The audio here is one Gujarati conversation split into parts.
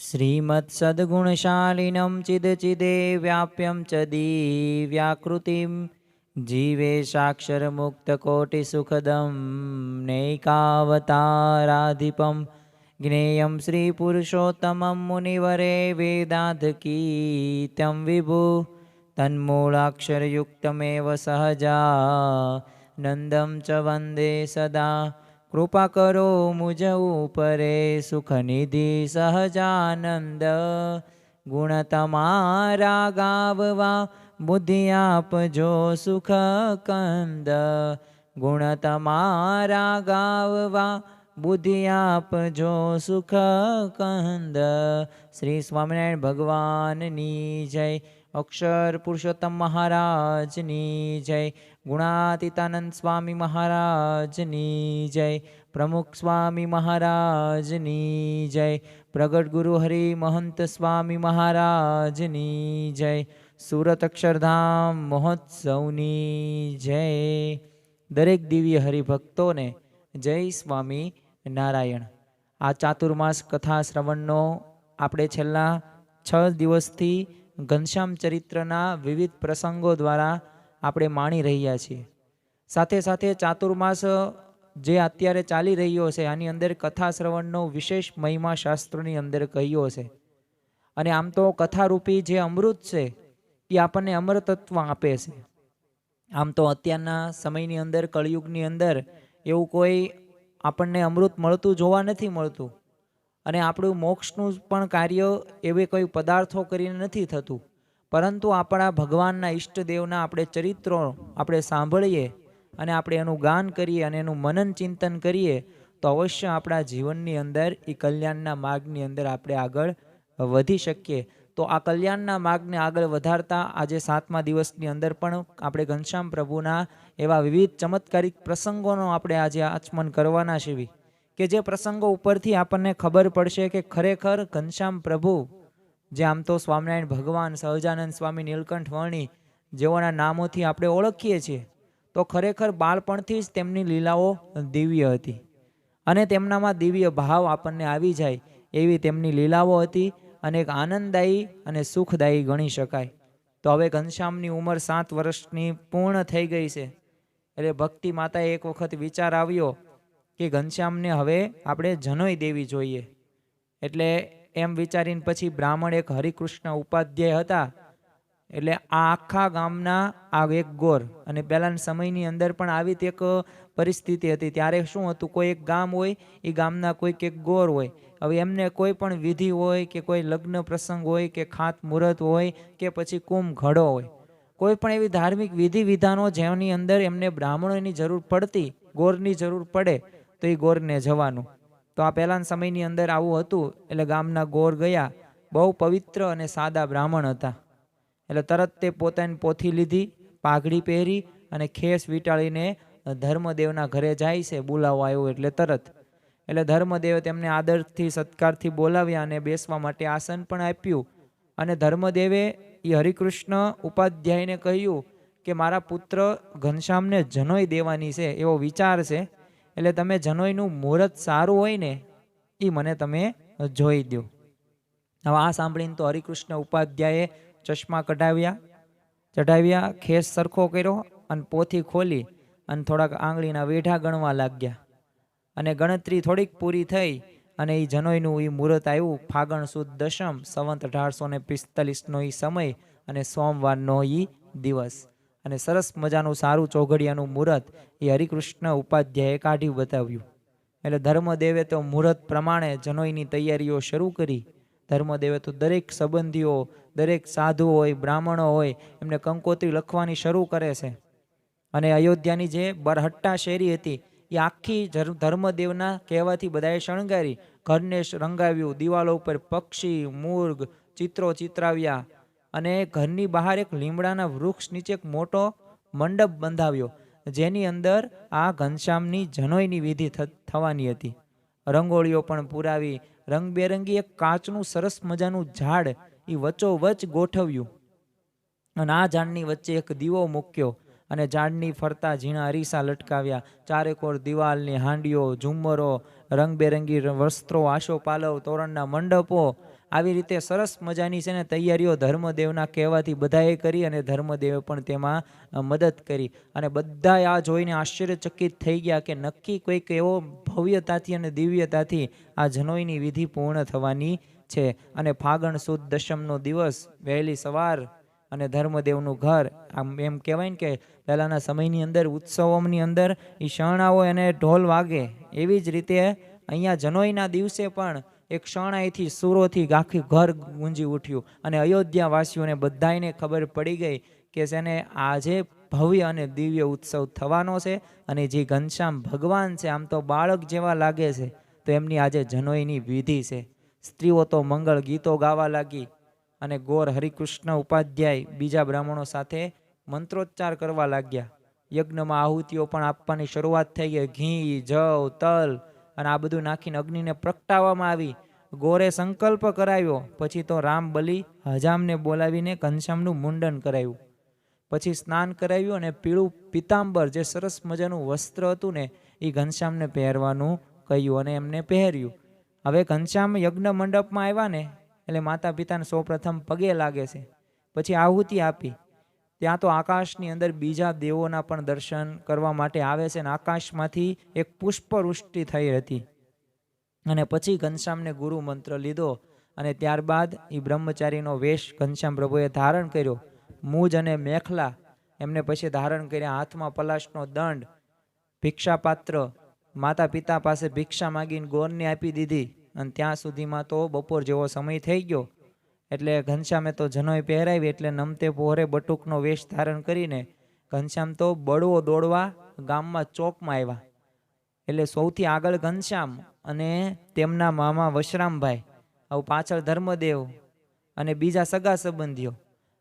શ્રીમત્સદ્ગુણશાલિનમ ચિદચિદે વ્યાપ્યમ ચ દિવ્યાકૃતિમ જીવે સાક્ષરમુક્તકોટિસુખદમ નૈકાવતારાધિપમ જ્ઞેયં શ્રીપુરુષોત્તમં મુનિવરે વેદાધકીત્યં વિભુ તન્મૂળાક્ષરયુક્તમેવ સહજા નંદમ ચ વંદે સદા કૃપા કરો મુજ ઉપરે સુખનિધિ સહજાનંદ ગુણ તમારા ગાવવા બુદ્ધિ આપજો સુખ કંદ ગુણ તમારા ગાવવા બુદ્ધિ આપજો સુખ કંદ શ્રી સ્વામિનારાયણ ભગવાનની જય અક્ષર પુરુષોત્તમ મહારાજની જય. ગુણાતીતાનંદ સ્વામી મહારાજની જય. પ્રમુખ સ્વામી મહારાજની જય. પ્રગટ ગુરુ હરિ મહંત સ્વામી મહારાજની જય. સુરત અક્ષરધામ મહોત્સવની જય. દરેક દિવ્ય હરિભક્તોને જય સ્વામી નારાયણ. આ ચાતુર્માસ કથા શ્રવણનો આપણે છેલ્લા છ દિવસથી ઘનશ્યામ ચરિત્રના વિવિધ પ્રસંગો દ્વારા આપણે માણી રહ્યા છીએ. સાથે સાથે ચાતુર્માસ જે અત્યારે ચાલી રહ્યો છે, આની અંદર કથા શ્રવણનો વિશેષ મહિમા શાસ્ત્રની અંદર કહ્યો છે. અને આમ તો કથારૂપી જે અમૃત છે, એ આપણને અમરતત્વ આપે છે. આમ તો અત્યારના સમયની અંદર, કળિયુગની અંદર એવું કોઈ આપણને અમૃત મળતું જોવા નથી મળતું. અને આપણું મોક્ષનું પણ કાર્ય એવે કોઈ પદાર્થો કરીને નથી થતું. પરંતુ આપણા ભગવાનના ઈષ્ટદેવના આપણે ચરિત્રો આપણે સાંભળીએ અને આપણે એનું ગાન કરીએ અને એનું મનન ચિંતન કરીએ, તો અવશ્ય આપણા જીવનની અંદર એ કલ્યાણના માર્ગની અંદર આપણે આગળ વધી શકીએ. તો આ કલ્યાણના માર્ગને આગળ વધારતા આજે સાતમા દિવસની અંદર પણ આપણે ઘનશ્યામ પ્રભુના એવા વિવિધ ચમત્કારિક પ્રસંગોનો આપણે આજે આચમન કરવાના છીએ. કે જે પ્રસંગો ઉપરથી આપણને ખબર પડશે કે ખરેખર ઘનશ્યામ પ્રભુ, જે આમ તો સ્વામિનારાયણ ભગવાન, સહજાનંદ સ્વામી, નીલકંઠ વર્ણી જેઓના નામોથી આપણે ઓળખીએ છીએ, તો ખરેખર બાળપણથી જ તેમની લીલાઓ દિવ્ય હતી. અને તેમનામાં દિવ્ય ભાવ આપણને આવી જાય એવી તેમની લીલાઓ હતી અને એક આનંદદાયી અને સુખદાયી ગણી શકાય. તો હવે ઘનશ્યામની ઉંમર સાત વર્ષની પૂર્ણ થઈ ગઈ છે. એટલે ભક્તિ માતાએ એક વખત વિચાર આવ્યો કે ઘનશ્યામને હવે આપણે જનોઈ દેવી જોઈએ. એટલે એમ વિચારીને પછી બ્રાહ્મણ એક હરિકૃષ્ણ ઉપાધ્યાય હતા. એટલે આ આખા ગામના આ એક ગોર અને પહેલાના સમયની અંદર પણ આવી જ એક પરિસ્થિતિ હતી. ત્યારે શું હતું? કોઈ એક ગામ હોય, એ ગામના કોઈક એક ગોર હોય. હવે એમને કોઈ પણ વિધિ હોય કે કોઈ લગ્ન પ્રસંગ હોય કે ખાત મુહૂર્ત હોય કે પછી કુંભ ઘડો હોય. કોઈ પણ એવી ધાર્મિક વિધિ વિધાનો જેની અંદર એમને બ્રાહ્મણોની જરૂર પડતી, ગોરની જરૂર પડે. તો એ ગોરને જવાનું. તો આ પહેલાના સમયની અંદર આવું હતું, એટલે ગામના ગોર ગયા, બહુ પવિત્ર અને સાદા બ્રાહ્મણ હતા. એટલે તરત તે પોતાની પોથી લીધી, પાઘડી પહેરી અને ખેસ વીંટાળીને ધર્મદેવના ઘરે જાય છે બોલાવો આવ્યો એટલે તરત. એટલે ધર્મદેવે તેમને આદરથી, સત્કારથી બોલાવ્યા અને બેસવા માટે આસન પણ આપ્યું. અને ધર્મદેવે એ હરિકૃષ્ણ ઉપાધ્યાયને કહ્યું કે, મારા પુત્ર ઘનશ્યામને જનોઈ દેવાની છે, એવો વિચાર છે. એટલે તમે જનોઈનું મુહૂર્ત સારું હોય ને એ મને તમે જોઈ દો હવે આ સાંભળીને તો હરિકૃષ્ણ ઉપાધ્યાયે ચશ્મા કઢાવ્યા. ચઢાવ્યા, ખેસ સરખો કર્યો અને પોથી ખોલી અને થોડાક આંગળીના વેઢા ગણવા લાગ્યા. અને ગણતરી થોડીક પૂરી થઈ અને એ જનોઈનું એ મુહૂર્ત આવ્યું. ફાગણ સુદ દશમ, સંવંત અઢારસો ને પિસ્તાલીસનો એ સમય અને સોમવારનો એ દિવસ. અને સરસ મજાનું સારું ચોઘડિયાનું મુહૂર્ત એ હરિકૃષ્ણ ઉપાધ્યાયે કાઢી બતાવ્યું. એટલે ધર્મદેવે તો મુહૂર્ત પ્રમાણે જનોઈની તૈયારીઓ શરૂ કરી. ધર્મદેવે તો દરેક સંબંધીઓ, દરેક સાધુ હોય, બ્રાહ્મણો હોય, એમને કંકોત્રી લખવાની શરૂ કરે છે. અને અયોધ્યાની જે બરહટ્ટા શેરી હતી, એ આખી ધર્મદેવના કહેવાથી બધાએ શણગારી. ઘરને રંગાવ્યું, દિવાલો ઉપર પક્ષી, મૂર્ગ, ચિત્રો ચિતરાવ્યા. અને ઘરની બહાર એક લીમડાના વૃક્ષ નીચે એક મોટો મંડપ બંધાવ્યો, જેની અંદર આ ઘનશ્યામની જનોઈની વિધિ થવાની હતી. રંગોળીઓ પણ પુરાવી, રંગબેરંગી એક કાચનું સરસ મજાનું ઝાડ એ વચોવચ ગોઠવ્યું. અને આ ઝાડની વચ્ચે એક દીવો મૂક્યો અને ઝાડની ફરતા ઝીણા અરીસા લટકાવ્યા. ચારેકોર દિવાલની હાંડીઓ, ઝુમ્મરો, રંગબેરંગી વસ્ત્રો, આશોપાલવ, તોરણના મંડપો આવી રીતે સરસ મજાની છે ને તૈયારીઓ ધર્મદેવના કહેવાથી બધાએ કરી અને ધર્મદેવે પણ તેમાં મદદ કરી. અને બધાએ આ જોઈને આશ્ચર્યચકિત થઈ ગયા કે નક્કી કોઈક એવો ભવ્યતાથી અને દિવ્યતાથી આ જનોઈની વિધિ પૂર્ણ થવાની છે. અને ફાગણ સુદ દશમનો દિવસ, વહેલી સવાર અને ધર્મદેવનું ઘર, આમ એમ કહેવાય ને કે પહેલાંના સમયની અંદર, ઉત્સવોની અંદર એ શરણાઓ એને ઢોલ વાગે. એવી જ રીતે અહીંયા જનોઈના દિવસે પણ એક શરણાઈથી સુરોથી આખી ઘર ગુંજી ઉઠ્યું અને અયોધ્યાવાસીઓને બધાને ખબર પડી ગઈ કે જેને આજે ભવ્ય અને દિવ્ય ઉત્સવ થવાનો છે અને જે ઘનશ્યામ ભગવાન છે, આમ તો બાળક જેવા લાગે છે, તો એમની આજે જનોઈની વિધિ છે. સ્ત્રીઓ તો મંગળ ગીતો ગાવા લાગી અને ગોર હરિકૃષ્ણ ઉપાધ્યાય બીજા બ્રાહ્મણો સાથે મંત્રોચ્ચાર કરવા લાગ્યા. યજ્ઞમાં આહુતિઓ પણ આપવાની શરૂઆત થઈ ગઈ. ઘી, જવ, તલ અને આ બધું નાખીને અગ્નિને પ્રગટાવવામાં આવી. ગોરે સંકલ્પ કરાવ્યો. પછી તો રામ બલિ હજામને બોલાવીને ઘનશ્યામનું મુંડન કરાવ્યું. પછી સ્નાન કરાવ્યું અને પીળું પિતાંબર, જે સરસ મજાનું વસ્ત્ર હતું ને એ ઘનશ્યામને પહેરવાનું કહ્યું અને એમને પહેર્યું. હવે ઘનશ્યામ યજ્ઞ મંડપમાં આવ્યા ને, એટલે માતા પિતાને સૌપ્રથમ પગે લાગે છે. પછી આહુતિ આપી. ત્યાં તો આકાશની અંદર બીજા દેવોના પણ દર્શન કરવા માટે આવે છે અને આકાશમાંથી એક પુષ્પવૃષ્ટિ થઈ હતી. અને પછી ઘનશ્યામને ગુરુ મંત્ર લીધો અને ત્યારબાદ એ બ્રહ્મચારીનો વેશ ઘનશ્યામ પ્રભુએ ધારણ કર્યો. મૂજ અને મેખલા એમને પછી ધારણ કર્યા. હાથમાં પલાશનો દંડ, ભિક્ષાપાત્ર માતા પિતા પાસે ભિક્ષા માગીને ગોરને આપી દીધી. અને ત્યાં સુધીમાં તો બપોર જેવો સમય થઈ ગયો. એટલે ઘનશ્યામે તો જનોય પહેરાવી એટલે નમતે પહોરે બટુકનો વેશ ધારણ કરીને ઘનશ્યામ તો બળવો દોડવા ગામમાં ચોકમાં આવ્યા. એટલે સૌથી આગળ ઘનશ્યામ અને તેમના મામા વશરામભાઈ, આવું પાછળ ધર્મદેવ અને બીજા સગા સંબંધીઓ.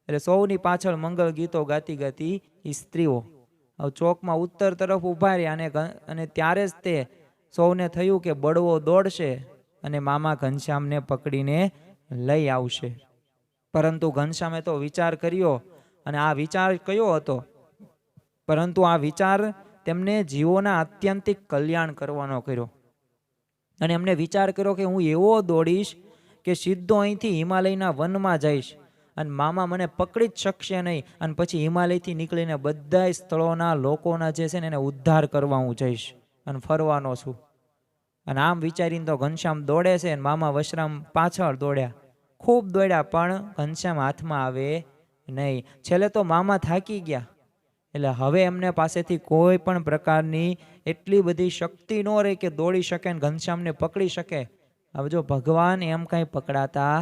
એટલે સૌની પાછળ મંગળ ગીતો ગાતી ગાતી એ સ્ત્રીઓ. ચોકમાં ઉત્તર તરફ ઊભા રહ્યા અને અને ત્યારે જ તે સૌને થયું કે બળવો દોડશે અને મામા ઘનશ્યામને પકડીને લઈ આવશે. પરંતુ ઘનશ્યામે તો વિચાર કર્યો અને આ વિચાર કયો હતો? પરંતુ આ વિચાર તેમને જીવોના આત્યંતિક કલ્યાણ કરવાનો કર્યો. અને એમને વિચાર કર્યો કે હું એવો દોડીશ કે સીધો અહીંથી હિમાલયના વનમાં જઈશ અને મામા મને પકડી જ શકશે નહીં અને પછી હિમાલયથી નીકળીને બધા સ્થળોના લોકોના જે છે ને એને ઉદ્ધાર કરવા હું જઈશ અને ફરવાનો છું. અને આમ વિચારીને તો ઘનશ્યામ દોડે છે અને મામા વશરામ પાછળ દોડ્યા. ખૂબ દોડ્યા, પણ ઘનશ્યામ હાથમાં આવે નહીં. છેલ્લે તો મામા થાકી ગયા. એટલે હવે એમને પાસેથી કોઈ પણ પ્રકારની એટલી બધી શક્તિ ન રહી કે દોડી શકે ને ઘનશ્યામને પકડી શકે. હવે જો ભગવાન એમ કાંઈ પકડાતા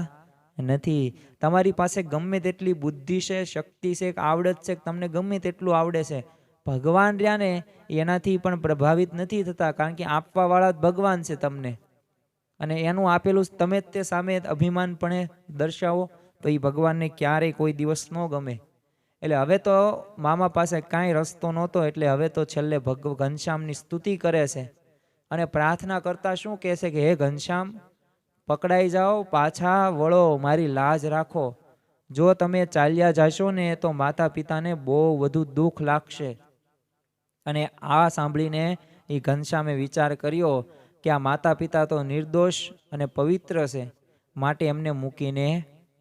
નથી. તમારી પાસે ગમે તેટલી બુદ્ધિ છે, શક્તિ છે આવડત છે તમને ગમે તેટલું આવડે છે, ભગવાન રહ્યા ને એનાથી પણ પ્રભાવિત નથી થતા, કારણ કે આપવાવાળા જ ભગવાન છે તમને. અને એનું આપેલું તમે જ તે સામે અભિમાનપણે દર્શાવો, તો એ ભગવાનને ક્યારેય કોઈ દિવસ ન ગમે. એટલે હવે તો મામા પાસે કાંઈ રસ્તો નહોતો, એટલે હવે તો છેલ્લે ભગ, ઘનશ્યામની સ્તુતિ કરે છે. અને પ્રાર્થના કરતાં શું કહે છે કે, હે ઘનશ્યામ, પકડાઈ જાઓ, પાછા વળો, મારી લાજ રાખો. જો તમે ચાલ્યા જશો ને, તો માતા પિતાને બહુ વધુ દુઃખ લાગશે. અને આ સાંભળીને એ ઘનશ્યામે વિચાર કર્યો કે આ માતા પિતા તો નિર્દોષ અને પવિત્ર છે, માટે એમને મૂકીને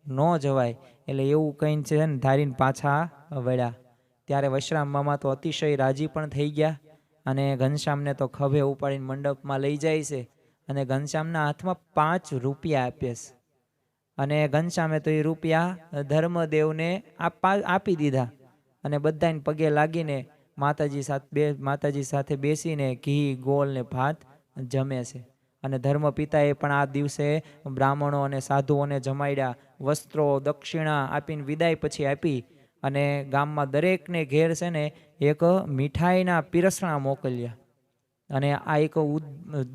ન જવાય. એટલે એવું કંઈ છે ને ધારીને પાછા વળ્યા. ત્યારે વશરામ મામા તો અતિશય રાજી પણ થઈ ગયા અને ઘનશ્યામને તો ખભે ઉપાડીને મંડપમાં લઈ જાય છે અને ઘનશ્યામના હાથમાં પાંચ રૂપિયા આપે છે. અને ઘનશ્યામે તો એ રૂપિયા ધર્મદેવને આપા, આપી દીધા અને બધાને પગે લાગીને માતાજી સાથે બે, માતાજી સાથે બેસીને ઘી, ગોળ ને ભાત જમે છે. અને ધર્મ પિતાએ પણ આ દિવસે બ્રાહ્મણો અને સાધુઓને જમાડ્યા વસ્ત્રો દક્ષિણા આપીને વિદાય પછી આપી અને ગામમાં દરેકને ઘેર છે ને એક મીઠાઈના પીરસણા મોકલ્યા. અને આ એક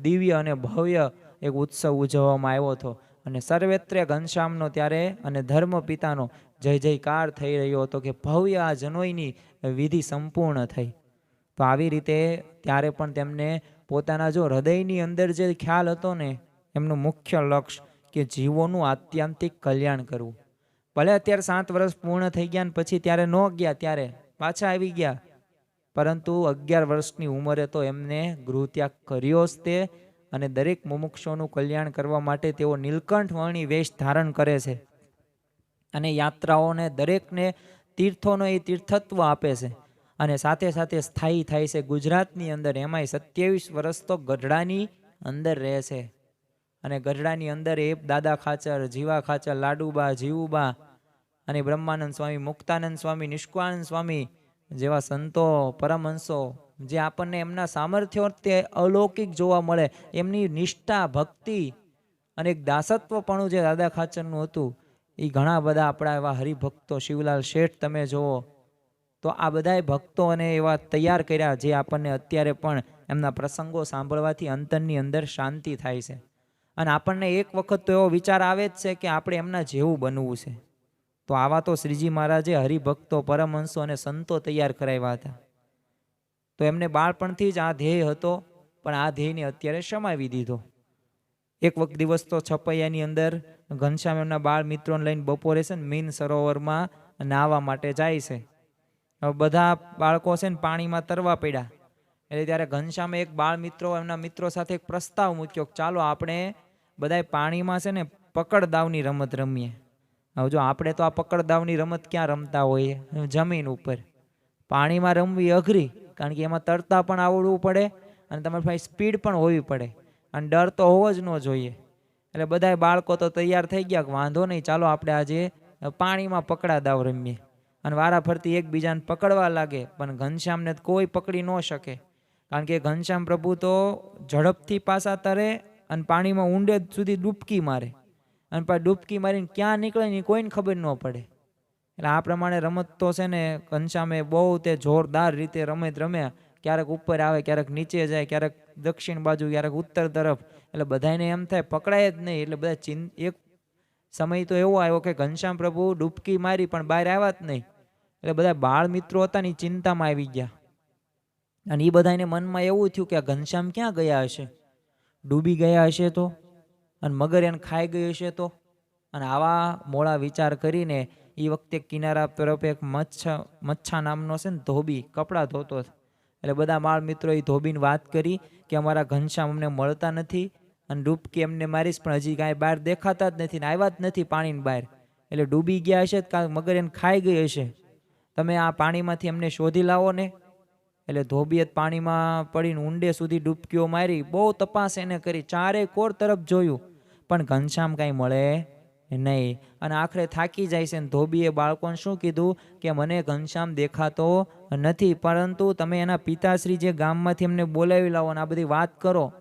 દિવ્ય અને ભવ્ય એક ઉત્સવ ઉજવવામાં આવ્યો હતો. અને સર્વેત્રે ઘનશ્યામનો ત્યારે અને ધર્મ પિતાનો જય જયકાર થઈ રહ્યો હતો કે ભવ્ય આ જનોઈની વિધિ સંપૂર્ણ થઈ. તો આવી રીતે ત્યારે પણ તેમને પોતાના જો હૃદયની અંદર જે ખ્યાલ હતો ને, એમનું મુખ્ય લક્ષ્ય કે જીવોનું આત્યંતિક કલ્યાણ કરવું. ભલે અત્યારે સાત વર્ષ પૂર્ણ થઈ ગયા ને પછી ત્યારે ન ગયા, ત્યારે પાછા આવી ગયા. પરંતુ અગિયાર વર્ષની ઉંમરે તો એમને ગૃહત્યાગ કર્યો જ તે અને દરેક મુમુક્ષોનું કલ્યાણ કરવા માટે તેઓ નીલકંઠ વર્ણી વેશ ધારણ કરે છે અને યાત્રાઓને દરેકને તીર્થોનો એ તીર્થત્વ આપે છે. અને સાથે સાથે સ્થાયી થાય છે. ગુજરાતની અંદર એમાંય સત્યાવીસ વર્ષ તો ગઢડાની અંદર રહે છે. અને ગઢડાની અંદર એ દાદા ખાચર, જીવા ખાચર, લાડુબા, જીવુબા અને બ્રહ્માનંદ સ્વામી, મુક્તાનંદ સ્વામી, નિષ્કાનંદ સ્વામી જેવા સંતો, પરમહંસો જે આપણને એમના સામર્થ્યો તે અલૌકિક જોવા મળે, એમની નિષ્ઠા, ભક્તિ અને એક દાસત્વપણું જે દાદા ખાચરનું હતું એ ઘણા બધા આપણા એવા હરિભક્તો, શિવલાલ શેઠ તમે જુઓ તો આ બધાય ભક્તોને એવા તૈયાર કર્યા જે આપણને અત્યારે પણ એમના પ્રસંગો સાંભળવાથી અંતરની અંદર શાંતિ થાય છે. અને આપણને એક વખત તો એવો વિચાર આવે જ છે કે આપણે એમના જેવું બનવું છે. તો આવા તો શ્રીજી મહારાજે હરિભક્તો, પરમહંસો અને સંતો તૈયાર કરાવ્યા હતા. તો એમને બાળપણથી જ આ ધ્યેય હતો, પણ આ ધ્યેયને અત્યારે સમાવી દીધો. એક વખત દિવસ તો છપૈયાની અંદર ઘનશ્યામ એમના બાળ મિત્રોને લઈને બપોરે છે ને મીન સરોવરમાં નાહવા માટે જાય છે. બધા બાળકો છે ને પાણીમાં તરવા પડ્યા. એટલે ત્યારે ઘનશ્યામે એક બાળ મિત્રો એમના મિત્રો સાથે એક પ્રસ્તાવ મૂક્યો કે ચાલો આપણે બધા પાણીમાં છે ને પકડદાવની રમત રમીએ. હવે જો આપણે તો આ પકડદાવની રમત ક્યાં રમતા હોઈએ? જમીન ઉપર. પાણીમાં રમવી અઘરી, કારણ કે એમાં તરતા પણ આવડવું પડે અને તમારી પાસે સ્પીડ પણ હોવી પડે. અને ડર તો હોવો જ ન જોઈએ. એટલે બધાય બાળકો તો તૈયાર થઈ ગયા કે વાંધો નહીં, ચાલો આપણે આજે પાણીમાં પકડા દાવ રમીએ. અને વારા ફરતી એકબીજાને પકડવા લાગે, પણ ઘનશ્યામને કોઈ પકડી ન શકે. કારણ કે ઘનશ્યામ પ્રભુ તો ઝડપથી પાછા તરે અને પાણીમાં ઊંડે સુધી ડૂબકી મારે. અને પાછી ડૂબકી મારીને ક્યાં નીકળે ને કોઈને ખબર ન પડે. એટલે આ પ્રમાણે રમત તો છે ને, ઘનશ્યામે બહુ તે જોરદાર રીતે રમત રમ્યા. ક્યારેક ઉપર આવે, ક્યારેક નીચે જાય, ક્યારેક દક્ષિણ બાજુ, ક્યારેક ઉત્તર તરફ. એટલે બધાને એમ થાય, પકડાય જ નહીં. એટલે બધા ચિંત એક સમય તો એવો આવ્યો કે ઘનશ્યામ પ્રભુ ડૂબકી મારી પણ બહાર આવ્યા જ નહીં. એટલે બધા બાળ મિત્રો હતા ને ચિંતામાં આવી ગયા. અને એ બધાને મનમાં એવું થયું કે આ ઘનશ્યામ ક્યાં ગયા હશે? ડૂબી ગયા હશે તો? અને મગર એને ખાઈ ગયું હશે તો? અને આવા મોળા વિચાર કરીને એ વખતે કિનારા તરફ એક મચ્છ, મચ્છા નામનો છે ને ધોબી કપડાં ધોતો. એટલે બધા બાળ મિત્રો એ ધોબીને વાત કરી કે અમારા ઘનશ્યામ અમને મળતા નથી અને ડૂબકી એમને મારીશ, પણ હજી કાંઈ બહાર દેખાતા જ નથી ને આવ્યા જ નથી પાણીની બહાર. એટલે ડૂબી ગયા હશે કાં મગર એને ખાઈ ગઈ હશે. તમે આ પાણીમાંથી એમને શોધી લાવો ને. એટલે ધોબીએ જ પાણીમાં પડીને ઊંડે સુધી ડૂબકીઓ મારી, બહુ તપાસ એને કરી, ચારે કોર તરફ જોયું. પણ ઘનશ્યામ કાંઈ મળે નહીં. અને આખરે થાકી જાય છે ને ધોબીએ બાળકોને શું કીધું? કે મને ઘનશ્યામ દેખાતો નથી, પરંતુ તમે એના પિતાશ્રી જે ગામમાંથી એમને બોલાવી લાવો અને આ બધી વાત કરો.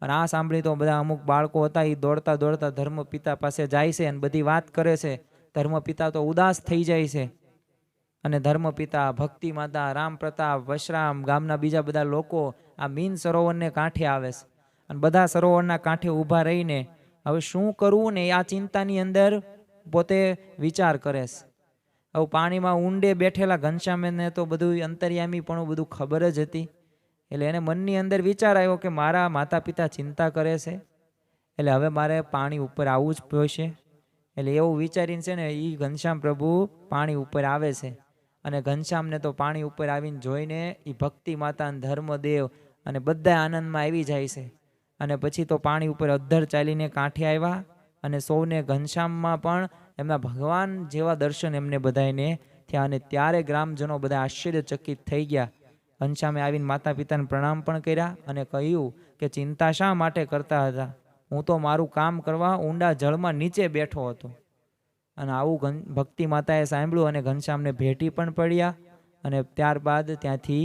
અને આ સાંભળી તો બધા અમુક બાળકો હતા એ દોડતા દોડતા ધર્મપિતા પાસે જાય છે અને બધી વાત કરે છે. ધર્મ પિતા તો ઉદાસ થઈ જાય છે. અને ધર્મપિતા, ભક્તિ માતા, રામ પ્રતાપ, વશરામ ગામના બીજા બધા લોકો આ મીન સરોવરને કાંઠે આવે છે. અને બધા સરોવરના કાંઠે ઊભા રહીને હવે શું કરવું ને આ ચિંતાની અંદર પોતે વિચાર કરે છે. હવે પાણીમાં ઊંડે બેઠેલા ઘનશ્યામને તો બધું અંતર્યામી પણ બધું ખબર જ હતી. એટલે એને મનની અંદર વિચાર આવ્યો કે મારા માતા પિતા ચિંતા કરે છે. એટલે હવે મારે પાણી ઉપર આવવું જ પડશે એટલે એવું વિચારીને છે ને એ ઘનશ્યામ પ્રભુ પાણી ઉપર આવે છે. અને ઘનશ્યામને તો પાણી ઉપર આવીને જોઈને એ ભક્તિ માતા અને ધર્મદેવ અને બધા આનંદમાં આવી જાય છે. અને પછી તો પાણી ઉપર અદ્ધર ચાલીને કાંઠે આવ્યા અને સૌને ઘનશ્યામમાં પણ એમના ભગવાન જેવા દર્શન એમને બધાને થયા અને ત્યારે ગ્રામજનો બધા આશ્ચર્યચકિત થઈ ગયા. ઘનશ્યામે આવીને માતા પિતાને પ્રણામ પણ કર્યા અને કહ્યું કે ચિંતા શા માટે કરતા હતા? હું તો મારું કામ કરવા ઊંડા જળમાં નીચે બેઠો હતો. અને આવું ઘન, ભક્તિ માતાએ સાંભળ્યું અને ઘનશ્યામને ભેટી પણ પડ્યા અને ત્યારબાદ ત્યાંથી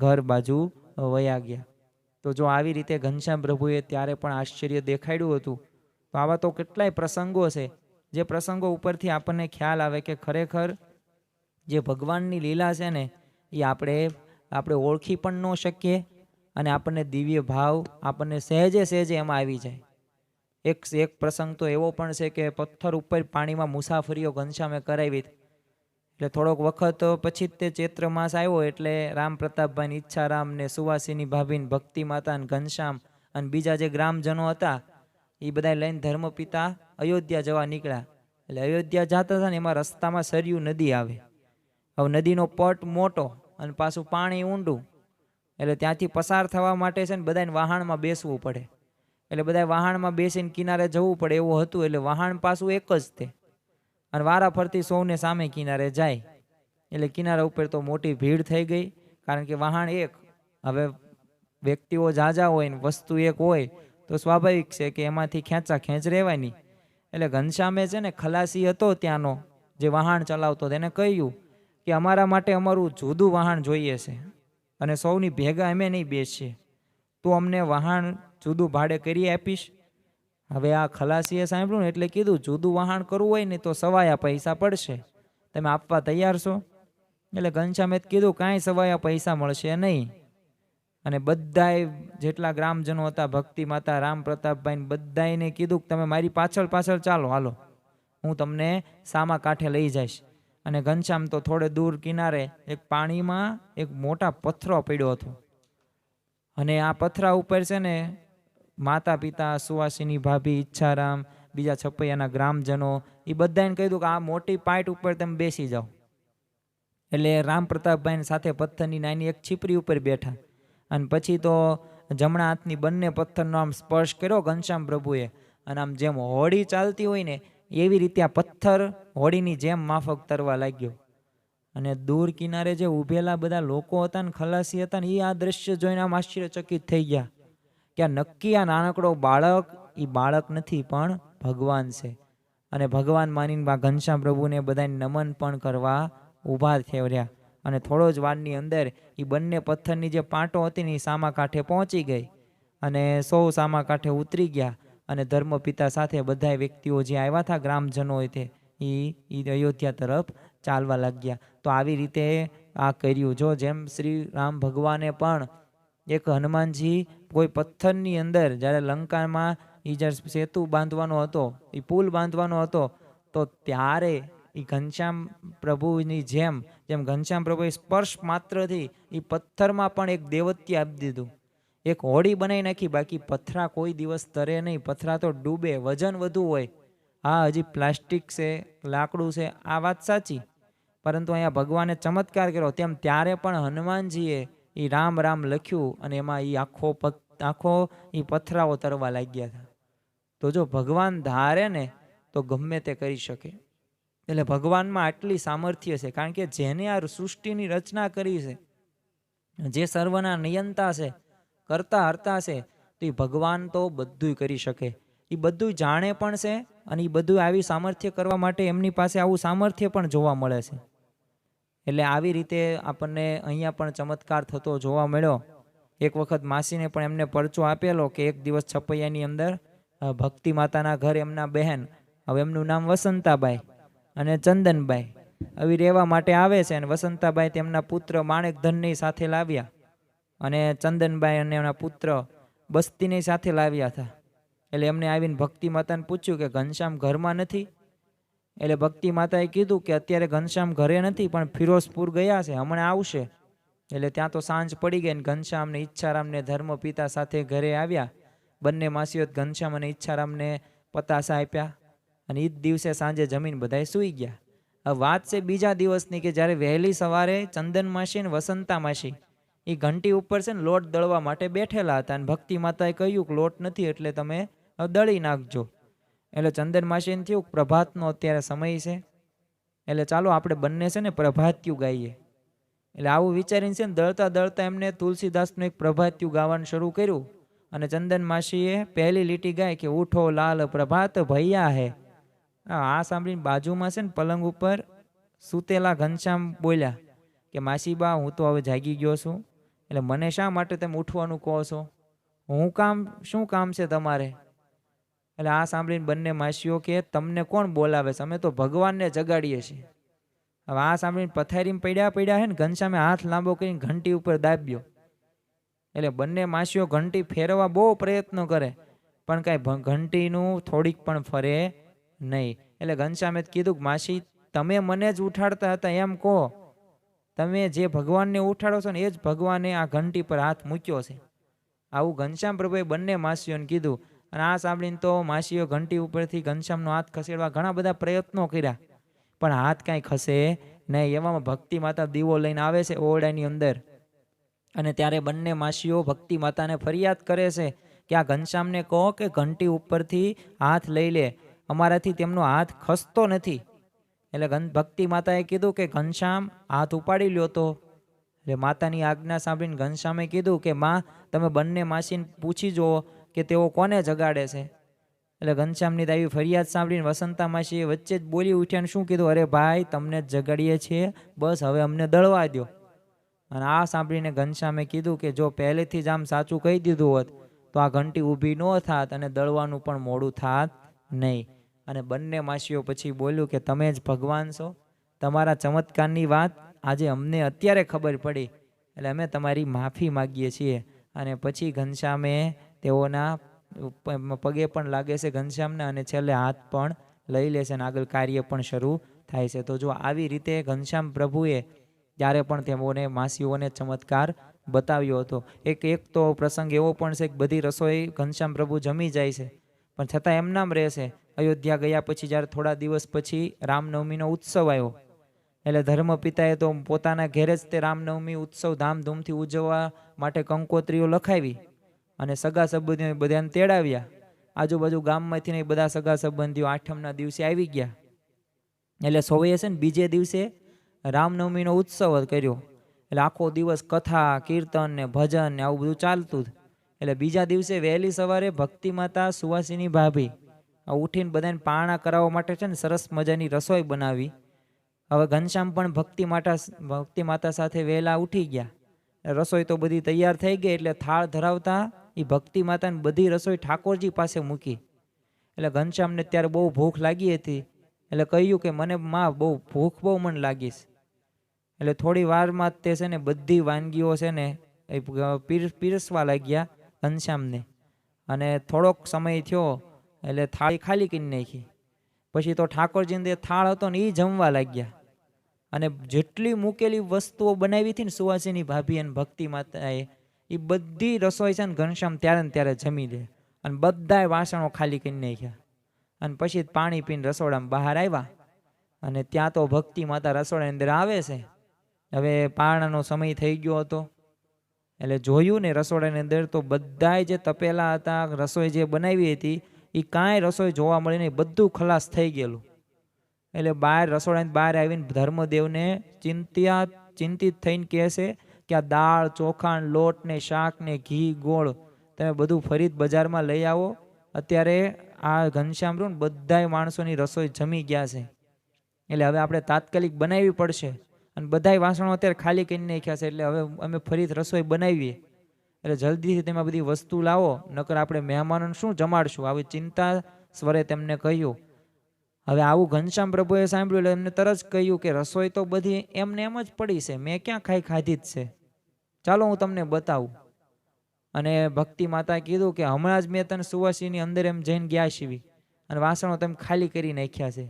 ઘર બાજુ વયા ગયા. તો જો આવી રીતે ઘનશ્યામ પ્રભુએ ત્યારે પણ આશ્ચર્ય દેખાડ્યું હતું, તો આવા તો કેટલાય પ્રસંગો છે, જે પ્રસંગો ઉપરથી આપણને ખ્યાલ આવે કે ખરેખર જે ભગવાનની લીલા છે ને, એ આપણે આપણે ઓળખી પણ ન શકીએ અને આપણને દિવ્ય ભાવ આપણને સહેજે સહેજે એમાં આવી જાય. એક એક પ્રસંગ તો એવો પણ છે કે પથ્થર ઉપર પાણીમાં મુસાફરીઓ ઘનશ્યામે કરાવી એટલે થોડોક વખત પછી તે ચૈત્ર માસ આવ્યો એટલે રામ પ્રતાપભાઈ ઈચ્છારામ ને સુવાસીની ભાભીને ભક્તિ માતા ને ઘનશ્યામ અને બીજા જે ગ્રામજનો હતા એ બધા લઈને ધર્મપિતા અયોધ્યા જવા નીકળ્યા. એટલે અયોધ્યા જતા હતા ને એમાં રસ્તામાં સરયુ નદી આવે. હવે નદીનો પટ મોટો અને પાછું પાણી ઊંડું. એટલે ત્યાંથી પસાર થવા માટે છે ને બધાને વાહણમાં બેસવું પડે. એટલે બધા વહાણમાં બેસીને કિનારે જવું પડે એવું હતું, એટલે વહાણ પાછું એક જ તે. અને વારા ફરતી સૌને સામે કિનારે જાય. એટલે કિનારા ઉપર તો મોટી ભીડ થઈ ગઈ, કારણ કે વહાણ એક. હવે વ્યક્તિઓ ઝાઝા હોય ને વસ્તુ એક હોય, તો સ્વાભાવિક છે કે એમાંથી ખેંચા ખેંચ રહેવાય નહીં એટલે ઘનશ્યામે છે ને ખલાસી હતો ત્યાંનો, જે વહાણ ચલાવતો, તેને કહ્યું કે અમારા માટે અમારું જુદું વહાણ જોઈએ છે. અને સૌની ભેગા અમે નહીં બેસીએ. તું અમને વહાણ જુદું ભાડે કરી આપીશ. હવે આ ખલાસીએ સાંભળ્યું ને એટલે કીધું, જુદું વહાણ કરવું હોય ને તો સવાયા પૈસા પડશે. તમે આપવા તૈયાર છો? એટલે ઘનશ્યામે કીધું, કાંઈ સવાયા પૈસા મળશે નહીં. અને બધાએ જેટલા ગ્રામજનો હતા, ભક્તિ માતા રામ પ્રતાપભાઈ ને બધાયને કીધું કે, તમે મારી પાછળ પાછળ ચાલો, હાલો. હું તમને સામા કાંઠે લઈ જઈશ. અને ઘનશ્યામ તો થોડે દૂર કિનારે એક પાણીમાં એક મોટા પથ્થરો પડ્યો હતો. અને આ પથરા ઉપર છે ને માતા પિતા સુવાસીની ભાભી, ઈચ્છારામ, બીજા છપૈયાના ગ્રામજનો એ બધાને દઉં કે આ મોટી પાઇટ ઉપર તમે બેસી જાઓ. એટલે રામ પ્રતાપભાઈ સાથે પથ્થરની નાની એક છીપરી ઉપર બેઠા. અને પછી તો જમણા હાથની બંને પથ્થરનો આમ સ્પર્શ કર્યો ઘનશ્યામ પ્રભુએ. અને આમ જેમ હોડી ચાલતી હોય ને, એવી રીતે આ પથ્થર હોડીની જેમ માફક તરવા લાગ્યો. અને દૂર કિનારે જે ઊભેલા બધા લોકો હતા ને, ખલાસી હતા ને એ આ દ્રશ્ય જોઈને આમ આશ્ચર્યચકિત થઈ ગયા. કે આ નક્કી આ નાનકડો બાળક એ બાળક નથી, પણ ભગવાન છે. અને ભગવાન માનીને ઘનશ્યામ પ્રભુને બધાને નમન પણ કરવા ઊભા થયા અને થોડો જ વારની અંદર એ બંને પથ્થરની જે પાટો હતી ને એ સામા કાંઠે પહોંચી ગઈ. અને સૌ સામા કાંઠે ઉતરી ગયા. અને ધર્મપિતા સાથે બધા વ્યક્તિઓ જે આવ્યા હતા, ગ્રામજનો તે એ અયોધ્યા તરફ ચાલવા લાગ્યા. તો આવી રીતે આ કર્યું. જો જેમ શ્રી રામ ભગવાને પણ એક હનુમાનજી કોઈ પથ્થરની અંદર જ્યારે લંકામાં એ જ્યારે સેતુ બાંધવાનો હતો એ પુલ બાંધવાનો હતો, તો ત્યારે એ ઘનશ્યામ પ્રભુની જેમ જેમ ઘનશ્યામ પ્રભુએ સ્પર્શ માત્રથી એ પથ્થરમાં પણ એક દેવત્ય આપી દીધું. એક હોડી બનાવી નાખી, બાકી પથરા કોઈ દિવસ તરે નહીં, પથરા તો ડૂબે, વજન વધુ હોય. હા, હજી પ્લાસ્ટિક છે, લાકડું છે, આ વાત સાચી. પરંતુ અહીંયા ભગવાને ચમત્કાર કર્યો, તેમ ત્યારે પણ હનુમાનજીએ એ રામ રામ લખ્યું અને એમાં એ આખો આખો એ પથરાઓ તરવા લાગ્યા હતા. તો જો ભગવાન ધારે ને, તો ગમે તે કરી શકે. એટલે ભગવાનમાં આટલી સામર્થ્ય છે, કારણ કે જેને આ સૃષ્ટિની રચના કરી છે, જે સર્વના નિયંતા છે, કરતા હરતા છે, તો એ ભગવાન તો બધુંય કરી શકે. એ બધું જાણે પણ છે અને એ બધું આવી સામર્થ્ય કરવા માટે એમની પાસે આવું સામર્થ્ય પણ જોવા મળે છે. એટલે આવી રીતે આપણને અહીંયા પણ ચમત્કાર થતો જોવા મળ્યો. એક વખત માસીને પણ એમને પરચો આપેલો કે એક દિવસ છપૈયાની અંદર ભક્તિ માતાના ઘર એમના બહેન, હવે એમનું નામ વસંતાબાઈ અને ચંદનબાઈ. આવી રહેવા માટે આવે છે અને વસંતાબાઈ તેમના પુત્ર માણેકધનની સાથે લાવ્યા અને ચંદનબાઈ અને એમના પુત્ર બસ્તીની સાથે લાવ્યા હતા. એટલે એમને આવીને ભક્તિ માતાને પૂછ્યું કે ઘનશ્યામ ઘરમાં નથી? એટલે ભક્તિ માતાએ કીધું કે અત્યારે ઘનશ્યામ ઘરે નથી, પણ ફિરોઝપુર ગયા છે, હમણાં આવશે. એટલે ત્યાં તો સાંજ પડી ગઈ ને ઘનશ્યામને ઈચ્છારામને ધર્મ પિતા સાથે ઘરે આવ્યા. બંને માસીઓ ઘનશ્યામ અને ઈચ્છારામને પતાસા આપ્યા અને એ જ દિવસે સાંજે જમીન બધાએ સૂઈ ગયા. વાત છે બીજા દિવસની કે જ્યારે વહેલી સવારે ચંદન માસી ને વસંતા માસી એ ઘંટી ઉપર છે ને લોટ દળવા માટે બેઠેલા હતા અને ભક્તિ માતાએ કહ્યું કે લોટ નથી એટલે તમે દળી નાખજો. એટલે ચંદન માસીને થયું પ્રભાતનો અત્યારે સમય છે. એટલે ચાલો આપણે બંને છે ને પ્રભાત્યું ગાઈએ. એટલે આવું વિચારીને છે ને દળતા દળતા એમને તુલસીદાસનું એક પ્રભાત્યું ગાવાનું શરૂ કર્યું. અને ચંદન માસીએ પહેલી લીટી ગાય કે, ઉઠો લાલ પ્રભાત, ભૈયા હે, આ સાંભળીને બાજુમાં છે ને પલંગ ઉપર સૂતેલા ઘનશ્યામ બોલ્યા કે, માસીબા, હું તો હવે જાગી ગયો છું. એટલે મને શા માટે તમે ઉઠવાનું કહો છો? હું કામ, શું કામ છે તમારે? એટલે આ સાંભળીને બંને માસીઓ કે, તમને કોણ બોલાવે છે? અમે તો ભગવાનને જગાડીએ છીએ. હવે આ સાંભળીને પથારીમાં પડ્યા પડ્યા હે ને ઘનશ્યામે હાથ લાંબો કરીને ઘંટી ઉપર દાબ્યો. એટલે બંને માસીઓ ઘંટી ફેરવવા બહુ પ્રયત્નો કરે, પણ કાંઈ ઘંટીનું થોડીક પણ ફરે નહીં. એટલે ઘનશ્યામે કીધું કે, માસી, તમે મને જ ઉઠાડતા હતા એમ કહો. તમે જે ભગવાનને ઉઠાડો છો ને, એ જ ભગવાને આ ઘંટી પર હાથ મૂક્યો છે. આવું ઘનશ્યામ પ્રભુએ બંને માસીઓને કીધું. અને આ સાંભળીને તો માસીઓ ઘંટી ઉપરથી ઘનશ્યામનો હાથ ખસેડવા ઘણા બધા પ્રયત્નો કર્યા. પણ હાથ કાંઈ ખસે નહીં, એવામાં ભક્તિ માતા દીવો લઈને આવે છે ઓરડાની અંદર. અને ત્યારે બંને માસીઓ ભક્તિ માતાને ફરિયાદ કરે છે કે આ ઘનશ્યામને કહો કે ઘંટી ઉપરથી હાથ લઈ લે, અમારાથી તેમનો હાથ ખસતો નથી. એટલે ઘન, ભક્તિ માતાએ કીધું કે ઘનશ્યામ, હાથ ઉપાડી લ્યો તો. એટલે માતાની આજ્ઞા સાંભળીને ઘનશ્યામે કીધું કે, માં, તમે બંને માસીને પૂછી જુઓ કે તેઓ કોને જગાડે છે? એટલે ઘનશ્યામની દાવી ફરિયાદ સાંભળીને વસંતા માસીએ વચ્ચે જ બોલી ઉઠ્યા શું કીધું? અરે ભાઈ, તમને જ જગાડીએ છીએ. બસ, હવે અમને દળવા દો અને આ સાંભળીને ઘનશ્યામે કીધું કે જો પહેલેથી જ આમ સાચું કહી દીધું હોત, તો આ ઘંટી ઊભી ન થાત અને દળવાનું પણ મોડું થાત નહીં. અને બંને માસીઓ પછી બોલ્યું કે, તમે જ ભગવાન છો. તમારા ચમત્કારની વાત આજે અમને અત્યારે ખબર પડી. એટલે અમે તમારી માફી માગીએ છીએ. અને પછી ઘનશ્યામે તેઓના પગે પણ લાગે છે ઘનશ્યામને અને છેલ્લે હાથ પણ લઈ લે છે અને આગળ કાર્ય પણ શરૂ થાય છે. તો જો આવી રીતે ઘનશ્યામ પ્રભુએ ત્યારે પણ તેઓને, માસીઓને ચમત્કાર બતાવ્યો હતો, એક એક તો પ્રસંગ એવો પણ છે કે બધી રસોઈ ઘનશ્યામ પ્રભુ જમી જાય છે. પણ છતાં એમનામ રહેશે. અયોધ્યા ગયા પછી જ્યારે થોડા દિવસ પછી રામનવમીનો ઉત્સવ આવ્યો. એટલે ધર્મ પિતાએ તો પોતાના ઘેરે જ તે રામનવમી ઉત્સવ ધામધૂમથી ઉજવવા માટે કંકોત્રીઓ લખાવી. અને સગા સંબંધીઓ બધાને તેડાવ્યા. આજુબાજુ ગામમાંથી ને બધા સગા સંબંધીઓ આઠમના દિવસે આવી ગયા. એટલે સૌએ છે ને બીજે દિવસે રામનવમીનો ઉત્સવ કર્યો. એટલે આખો દિવસ કથા, કીર્તન ને ભજન ને આવું બધું ચાલતું જ. એટલે બીજા દિવસે વહેલી સવારે ભક્તિ માતા સુવાસીની ભાભી ઉઠીને બધાને પારણા કરાવવા માટે છે ને સરસ મજાની રસોઈ બનાવી. હવે ઘનશ્યામ પણ ભક્તિ માતા ભક્તિ માતા સાથે વહેલા ઉઠી ગયા. રસોઈ તો બધી તૈયાર થઈ ગઈ એટલે થાળ ધરાવતા એ ભક્તિ માતાને બધી રસોઈ ઠાકોરજી પાસે મૂકી. એટલે ઘનશ્યામને ત્યારે બહુ ભૂખ લાગી હતી. એટલે કહ્યું કે મને માં બહુ ભૂખ બહુ મને લાગીશ. એટલે થોડી વારમાં તે છે ને બધી વાનગીઓ છે ને એ પીર, પીરસવા લાગ્યા ઘનશ્યામને. અને થોડોક સમય થયો, એટલે થાળી ખાલી કરી નાખી. પછી તો ઠાકોરજીને થાળ હતો ને એ જમવા લાગ્યા. અને જેટલી મૂકેલી વસ્તુઓ બનાવી હતી ને સુવાસીની ભાભી અને ભક્તિ માતાએ એ બધી રસોઈ છે ને ઘનશ્યામ ત્યારે ને ત્યારે જમી લે. અને બધાય વાસણો ખાલી કરી નાખ્યા. અને પછી પાણી પીને રસોડામાં બહાર આવ્યા. અને ત્યાં તો ભક્તિ માતા રસોડાની અંદર આવે છે. હવે પારણાનો સમય થઈ ગયો હતો. એટલે જોયું ને રસોડાની અંદર તો બધાય જે તપેલા હતા, રસોઈ જે બનાવી હતી એ કાંઈ રસોઈ જોવા મળી નહીં, બધું ખલાસ થઈ ગયેલું. એટલે બહાર રસોડાની બહાર આવીને ધર્મદેવને ચિંત્યા, ચિંતિત થઈને કહે છે કે આ દાળ, ચોખાણ, લોટ ને શાક ને ઘી, ગોળ તમે બધું ફરી બજારમાં લઈ આવો. અત્યારે આ ઘનશ્યામ રહ્યું બધાય માણસોની રસોઈ જમી ગયા છે. એટલે હવે આપણે તાત્કાલિક બનાવવી પડશે. અને બધાય વાસણો અત્યારે ખાલી કરીને નાખ્યા છે, એટલે હવે અમે ફરી રસોઈ બનાવીએ. એટલે જલ્દીથી તેમાં બધી વસ્તુ લાવો, નકર આપણે મહેમાનોને શું જમાડશું? આવી ચિંતા સ્વરે તેમને કહ્યું. હવે આવું ઘનશ્યામ પ્રભુએ સાંભળ્યું એટલે એમને તરત કહ્યું કે રસોઈ તો બધી એમને એમ જ પડી છે, મેં ક્યાં ખાઈ ખાધી જ છે? ચાલો હું તમને બતાવું. અને ભક્તિ માતા કીધું કે હમણાં જ મેં તને સુવાસીની અંદર એમ જઈને ગયા સીવી અને વાસણો તમે ખાલી કરી નાખ્યા છે.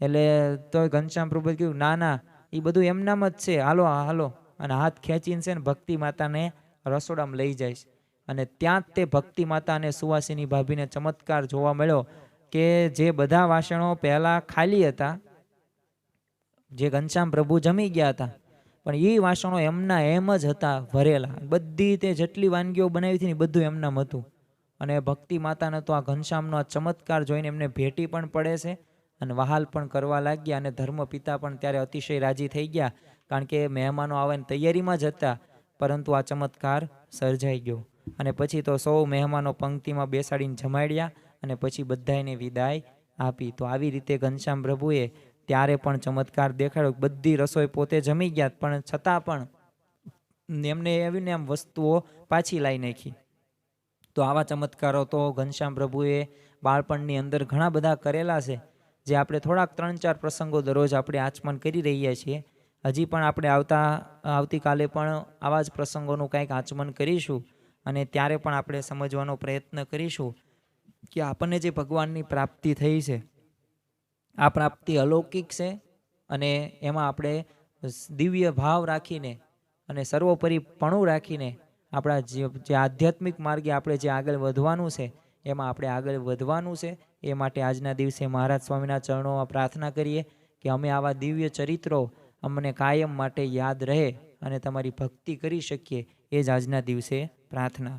એટલે તો ઘનશ્યામ પ્રભુએ કીધું, ના ના એ બધું એમનામ જ છે. હાલો હાલો. અને હાથ ખેંચીને છે ને ભક્તિ માતાને રસોડામાં લઈ જાય અને ત્યાં જ તે ભક્તિ માતા અને સુવાસીની ભાભીને ચમત્કાર જોવા મળ્યો. કે જે બધા વાસણો પહેલાં ખાલી હતા, જે ઘનશ્યામ પ્રભુ જમી ગયા હતા, પણ એ વાસણો એમના એમ જ હતા ભરેલા. બધી તે જેટલી વાનગીઓ બનાવી હતી ને બધું એમનામ હતું. અને ભક્તિ માતાને તો આ ઘનશ્યામનો આ ચમત્કાર જોઈને એમને ભેટી પણ પડે છે અને વહાલ પણ કરવા લાગ્યા અને ધર્મ પિતા પણ ત્યારે અતિશય રાજી થઈ ગયા, કારણ કે મહેમાનો આવવાની તૈયારીમાં જ હતા, પરંતુ આ ચમત્કાર સર્જાઈ ગયો. અને પછી તો સૌ મહેમાનો પંક્તિમાં બેસાડીને જમાડ્યા અને પછી બધાને વિદાય આપી. તો આવી રીતે ઘનશ્યામ પ્રભુએ ત્યારે પણ ચમત્કાર દેખાડ્યો બધી રસોઈ પોતે જમી ગયા પણ છતાં પણ એમને એવી ને એમ વસ્તુઓ પાછી લાવી નાખી. તો આવા ચમત્કારો તો ઘનશ્યામ પ્રભુએ બાળપણની અંદર ઘણા બધા કરેલા છે, જે આપણે થોડાક ત્રણ ચાર પ્રસંગો દરરોજ આપણે આચમન કરી રહ્યા છીએ. હજી પણ આપણે આવતા, આવતીકાલે પણ આવા જ પ્રસંગોનું કાંઈક આચમન કરીશું અને ત્યારે પણ આપણે સમજવાનો પ્રયત્ન કરીશું. કે આપણને જે ભગવાનની પ્રાપ્તિ થઈ છે, આ પ્રાપ્તિ અલૌકિક છે અને એમાં આપણે દિવ્ય ભાવ રાખીને અને સર્વોપરીપણું રાખીને આપણા જે આધ્યાત્મિક માર્ગે આપણે જે આગળ વધવાનું છે, એમાં આપણે આગળ વધવાનું છે. એ માટે આજના દિવસે મહારાજ સ્વામીના ચરણોમાં પ્રાર્થના કરીએ કે અમે આવા દિવ્ય ચરિત્રો અમને કાયમ માટે યાદ રહે અને તમારી ભક્તિ કરી શકીએ. એ જ આજના દિવસે પ્રાર્થના.